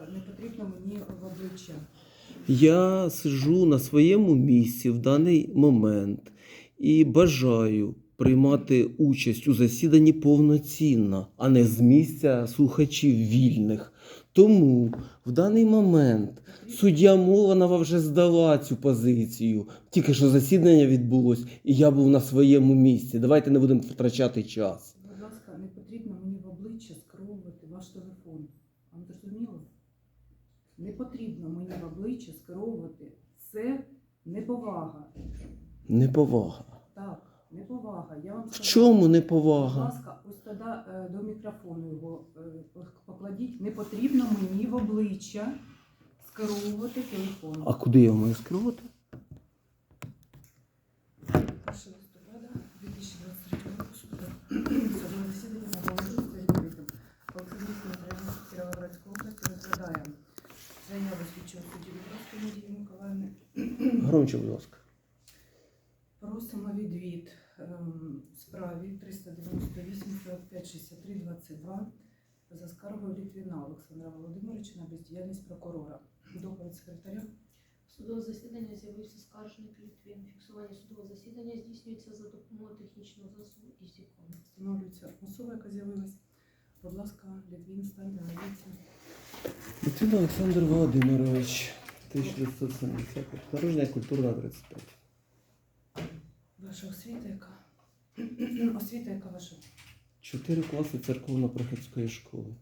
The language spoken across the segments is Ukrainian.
ласка, не потрібно мені в обличчя. Я сиджу на своєму місці в даний момент і бажаю приймати участь у засіданні повноцінно, а не з місця слухачів вільних. Тому в даний момент суддя Моланова вже здала цю позицію. Тільки що засідання відбулось, і я був на своєму місці. Давайте не будемо втрачати час. Будь ласка, не потрібно мені в обличчя скеровувати ваш телефон. Вам зрозуміло? Не потрібно мені в обличчя скеровувати. Це неповага. Неповага. Так, неповага. Я вам В скажу, чому Будь неповага? ласка, ось тоді е, до мікрофону його е, покладіть. Не потрібно мені в обличчя скеровувати телефон. А куди я маю скерувати? 1 листопада 2023 року судове засідання оголошується відкритим. Олександрівський район Кіровоградської області розглядає заяву слідчого судді Дубровської Надії Миколаївни. Громче, будь ласка. Просимо відвід ем, справі 398 45 63 22 за скаргою Літвіна Олександра Володимировича на бездіяльність прокурора. Доповідь секретаря. Судове засідання з'явився скаржник Літвін. Фіксування судового засідання здійснюється за допомогою технічного засобу і ІСІКОН. Встановлюється особа, яка з'явилась. Будь ласка, Літвін, станьте на. Литвин Олександр Володимирович, 1970, народження культурна 35. Ваша освіта яка? освіта яка ваша? Чотири класи церковно-приходської школи.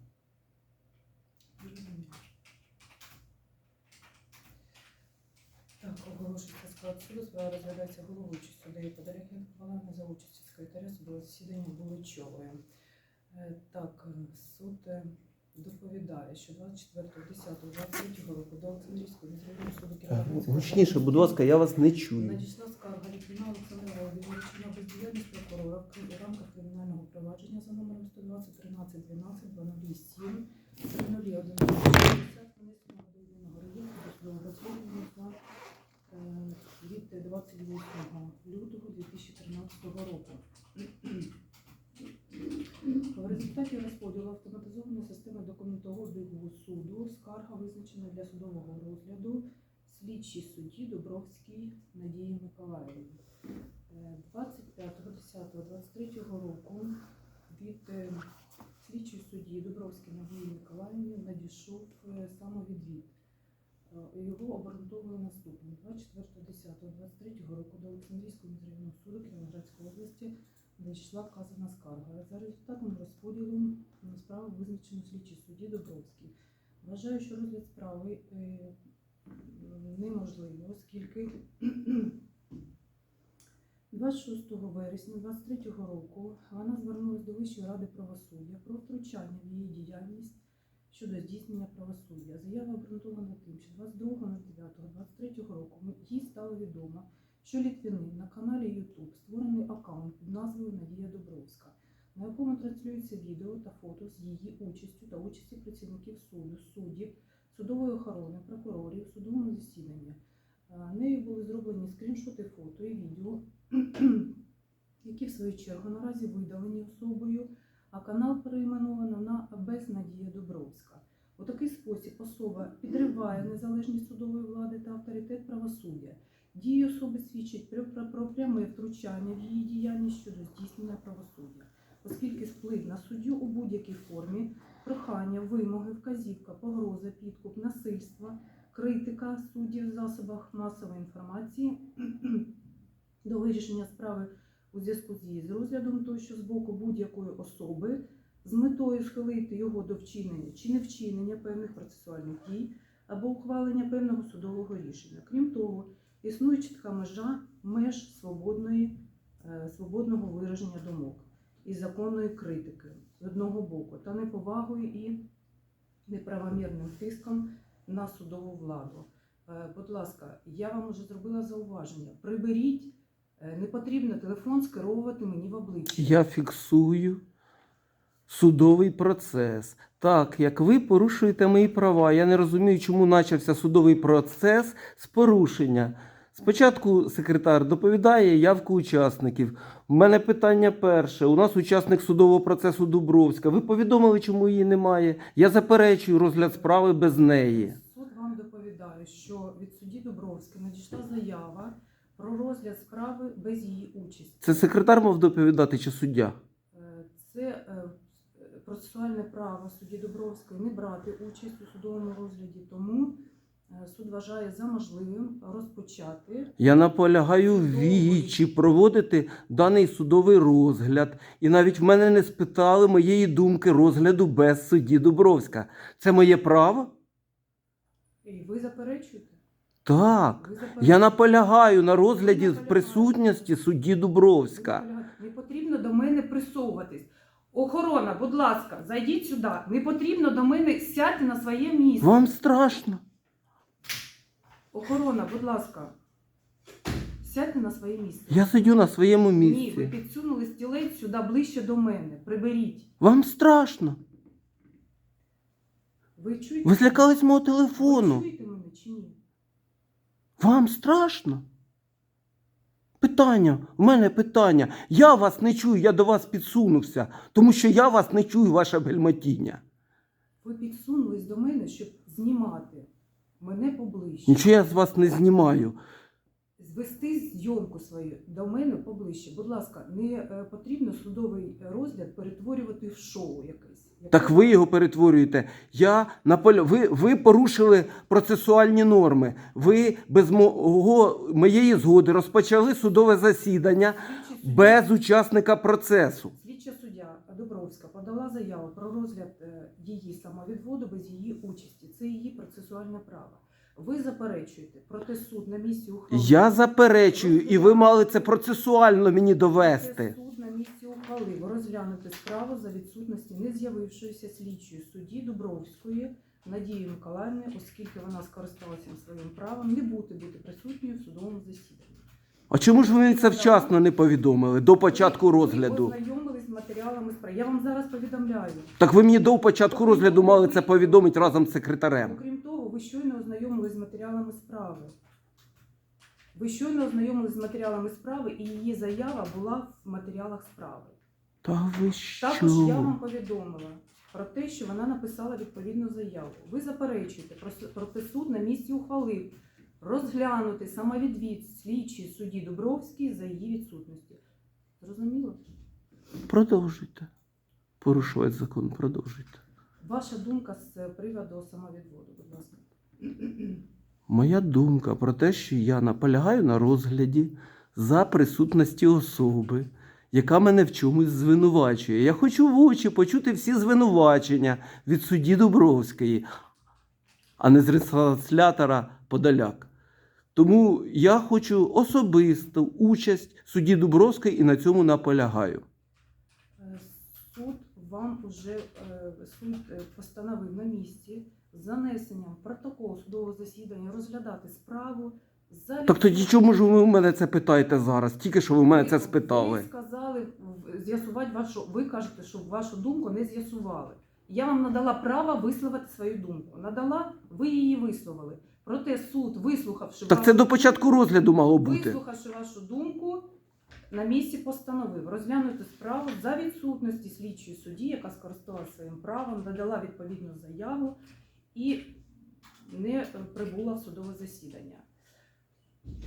Так, оголошується склад суду. Справа розглядається головуючий суддею Подоляк Миколаївна за участі секретаря судового засідання Буличової. Е, Так, е, суд е, доповідає, що 24.10.23 року до Олександрівського міськрайонного суду Кіровоградського Гучніше, будь ласка, я вас не чую. Надійшла скарга Літвіна Олександра Володимировича на бездіяльність прокурора в кри- у рамках кримінального провадження за номером 120 13 12 207 301 внесеного до єдиного реєстру досудового розслідування за е, від 28 лютого 2013 року. В результаті розподілу автоматизованої системи документообігу суду скарга визначена для судового розгляду слідчій судді Дубровській Надії Миколаївні. Е, 25.10.23 року від е, слідчої судді Дубровській Надії Миколаївні надійшов е, самовідвід. Е, Його обґрунтовує наступним. 24.10.23 року до Олександрійського міськрайонного суду Кіровоградської області надійшла вказана скарга. За результатом розподілу справи визначено слідчий судді Дубровський. Вважаю, що розгляд справи е, неможливо, оскільки 26 вересня 2023 року вона звернулася до Вищої ради правосуддя про втручання в її діяльність щодо здійснення правосуддя. Заява обґрунтована тим, що 22.09.23 року їй стало відомо, що Літвінин на каналі YouTube створений аккаунт під назвою Надія Добровська, на якому транслюється відео та фото з її участю та участі працівників суду, суддів, судової охорони, прокурорів, судовому засіданні. Е, Нею були зроблені скріншоти фото і відео, які в свою чергу наразі видалені особою, а канал перейменовано на Без Надія Добровська. У такий спосіб особа підриває незалежність судової влади та авторитет правосуддя. Дії особи свідчать про, про, про пряме втручання в її діяльність щодо здійснення правосуддя, оскільки вплив на суддю у будь-якій формі, прохання, вимоги, вказівка, погроза, підкуп, насильство, критика суддів в засобах масової інформації до вирішення справи у зв'язку з її з розглядом тощо з боку будь-якої особи з метою схилити його до вчинення чи не вчинення певних процесуальних дій або ухвалення певного судового рішення. Крім того, існує чітка межа меж свободної, е, свободного вираження думок і законної критики з одного боку, та неповагою і неправомірним тиском на судову владу. Е, Будь ласка, я вам вже зробила зауваження. Приберіть, е, не потрібно телефон скеровувати мені в обличчя. Я фіксую судовий процес. Так, як ви порушуєте мої права. Я не розумію, чому почався судовий процес з порушення Спочатку секретар доповідає явку учасників. У мене питання перше. У нас учасник судового процесу Дубровська. Ви повідомили, чому її немає? Я заперечую розгляд справи без неї. Суд вам доповідає, що від судді Дубровської надійшла заява про розгляд справи без її участі. Це секретар мав доповідати чи суддя? Це процесуальне право судді Дубровської не брати участь у судовому розгляді, тому е, суд вважає за можливим розпочати Я наполягаю вічі проводити даний судовий розгляд. І навіть в мене не спитали моєї думки розгляду без судді Дубровська. Це моє право? І ви заперечуєте? Так. Я наполягаю на розгляді присутності судді Дубровська. Не потрібно до мене присовуватись. Охорона, будь ласка, зайдіть сюди. Не потрібно до мене сядьте на своє місце. Вам страшно? Охорона, будь ласка, сядьте на своє місце. Я сидю на своєму місці. Ні, ви підсунули стілець сюди ближче до мене. Приберіть. Вам страшно? Ви чуєте? Ви злякались мого телефону. Ви чуєте мене чи ні? Вам страшно? Питання, у мене питання. Я вас не чую, я до вас підсунувся, тому що я вас не чую, ваше бельмотіння. Ви підсунулись до мене, щоб знімати мене поближче. Нічого я з вас не знімаю. Звести зйомку свою до мене поближче. Будь ласка, не е, потрібно судовий розгляд перетворювати в шоу якесь. Так ви його перетворюєте. Я наполя... ви, ви порушили процесуальні норми. Ви без мого, моєї згоди розпочали судове засідання Слідчий без учасника процесу. Слідча суддя Дубровська подала заяву про розгляд е, її самовідводу без її участі. Це її процесуальне право. Ви заперечуєте, проте суд на місці ухвалив. Я заперечую, і ви мали це процесуально мені довести. Ухвалив розглянути справу за відсутності не з'явившоїся слідчої судді Дубровської Надії Миколаївни, оскільки вона скористалася своїм правом не бути бути присутньою в судовому засіданні. А чому ж ви це вчасно не повідомили до початку розгляду? ознайомились з матеріалами справи. Я вам зараз повідомляю. Так ви мені до початку розгляду мали це повідомити разом з секретарем. Окрім того, ви щойно ознайомились з матеріалами справи. Ви щойно ознайомились з матеріалами справи, і її заява була в матеріалах справи. Та ви Також я вам повідомила про те, що вона написала відповідну заяву. Ви заперечуєте, про- проте суд на місці ухвалив розглянути самовідвід слідчій судді Дубровській за її відсутності. Зрозуміло? Продовжуйте. Порушувати закон, продовжуйте. Ваша думка з приводу самовідводу, будь ласка. Моя думка про те, що я наполягаю на розгляді за присутності особи, яка мене в чомусь звинувачує. Я хочу в очі почути всі звинувачення від судді Дубровської, а не з ретранслятора Подоляк. Тому я хочу особисту участь судді Дубровської і на цьому наполягаю. Суд вам уже е, суд е, постановив на місці занесенням протоколу судового засідання розглядати справу Так тоді чому ж ви в мене це питаєте зараз? Тільки що ви в мене це спитали. Ви сказали з'ясувати вашу. Ви кажете, що вашу думку не з'ясували. Я вам надала право висловити свою думку. Надала, ви її висловили. Проте суд, вислухавши Так це до початку розгляду мало бути. Вислухавши вашу думку, на місці постановив розглянути справу за відсутності слідчої судді, яка скористалася своїм правом, надала відповідну заяву і не прибула в судове засідання.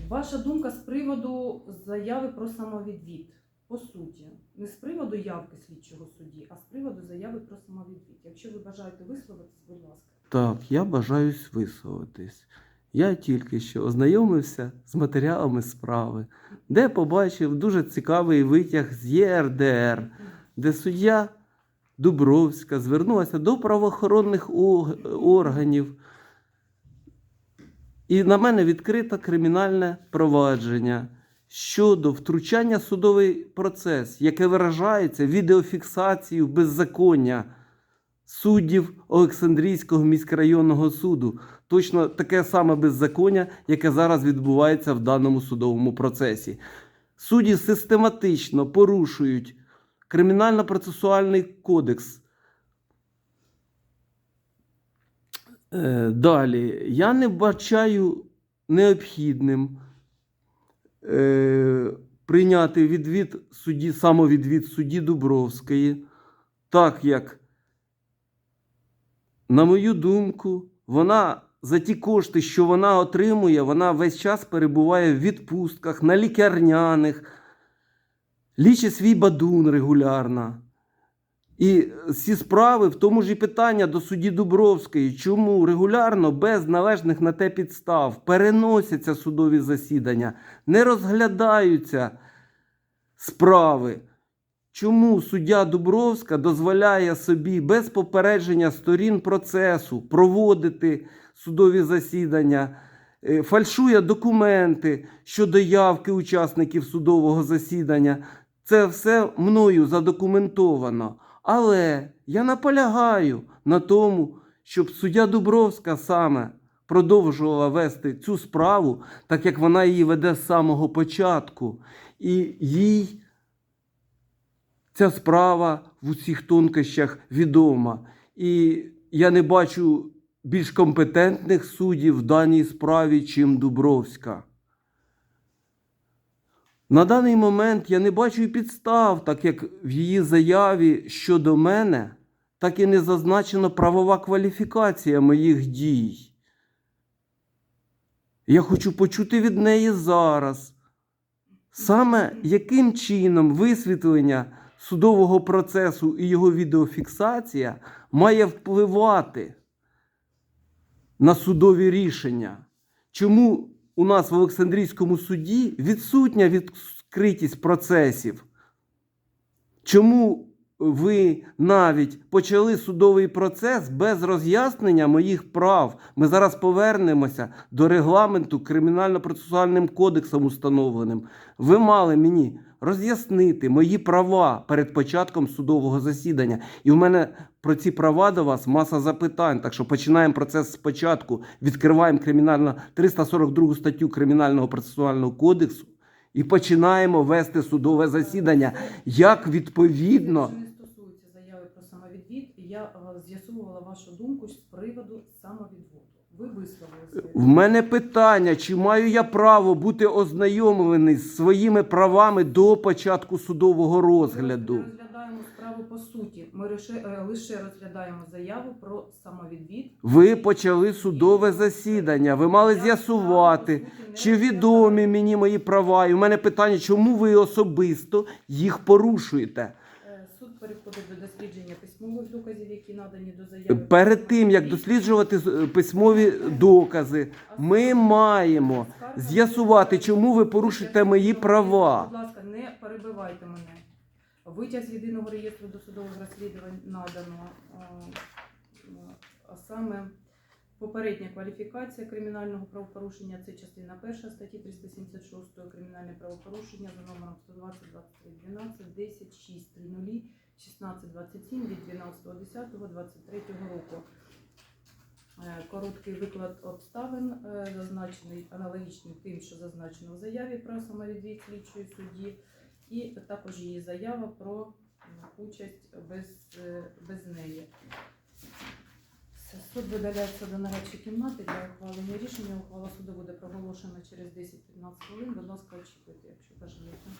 Ваша думка з приводу заяви про самовідвід. По суті, не з приводу явки слідчого судді, а з приводу заяви про самовідвід. Якщо ви бажаєте висловитись, будь ласка. Так, я бажаюсь висловитись. Я тільки що ознайомився з матеріалами справи, де побачив дуже цікавий витяг з ЄРДР, де суддя Дубровська звернулася до правоохоронних органів. І на мене відкрито кримінальне провадження щодо втручання в судовий процес, яке виражається відеофіксацією беззаконня суддів Олександрійського міськрайонного суду. Точно таке саме беззаконня, яке зараз відбувається в даному судовому процесі. Судді систематично порушують кримінально-процесуальний кодекс. Далі, я не бачаю необхідним е, прийняти відвід судді, самовідвід судді Дубровської, так як, на мою думку, вона за ті кошти, що вона отримує, вона весь час перебуває в відпустках, на лікарняних, лічить свій бадун регулярно. І ці справи, в тому ж і питання до судді Дубровської, чому регулярно, без належних на те підстав, переносяться судові засідання, не розглядаються справи. Чому суддя Дубровська дозволяє собі без попередження сторін процесу проводити судові засідання, е, фальшує документи щодо явки учасників судового засідання? Це все мною задокументовано. Але я наполягаю на тому, щоб суддя Дубровська саме продовжувала вести цю справу, так як вона її веде з самого початку. І їй ця справа в усіх тонкощах відома. І я не бачу більш компетентних суддів в даній справі, чим Дубровська. На даний момент я не бачу і підстав, так як в її заяві щодо мене, так і не зазначена правова кваліфікація моїх дій. Я хочу почути від неї зараз, саме яким чином висвітлення судового процесу і його відеофіксація має впливати на судові рішення. Чому у нас в Олександрійському суді відсутня відкритість процесів? Чому ви навіть почали судовий процес без роз'яснення моїх прав? Ми зараз повернемося до регламенту кримінально-процесуальним кодексом установленим. Ви мали мені роз'яснити мої права перед початком судового засідання. І в мене про ці права до вас маса запитань. Так що починаємо процес спочатку, відкриваємо кримінально 342 статтю Кримінального процесуального кодексу і починаємо вести судове засідання. Як відповідно. Я е, з'ясовувала вашу думку з приводу самовідводу. Висловили. В мене питання, чи маю я право бути ознайомлений з своїми правами до початку судового розгляду? Ми розглядаємо справу по суті. Ми лише, е, лише розглядаємо заяву про самовідвід. Ви почали судове засідання. Ви мали з'ясувати, чи відомі мені мої права. І в мене питання, чому ви особисто їх порушуєте? Е, переходить до дослідження письмових доказів, які надані до заяви. Перед тим як досліджувати е, письмові докази, ми маємо з'ясувати, чому ви порушуєте мої права. Будь ласка, не перебивайте мене. Витяг з єдиного реєстру досудових розслідувань надано. а, А саме попередня кваліфікація кримінального правопорушення це частина перша статті 376 кримінальне правопорушення за номером 120 23 12 10 6 30 16 27 від 12.10.23 року. Е, Короткий виклад обставин е, зазначений аналогічним тим, що зазначено в заяві про самовідвід слідчої судді, і також її заява про участь без, е, без неї. Суд видаляється до нарадчої кімнати для ухвалення рішення. Ухвала суду буде проголошена через 10-15 хвилин. Будь ласка, очікуйте, якщо бажаєте.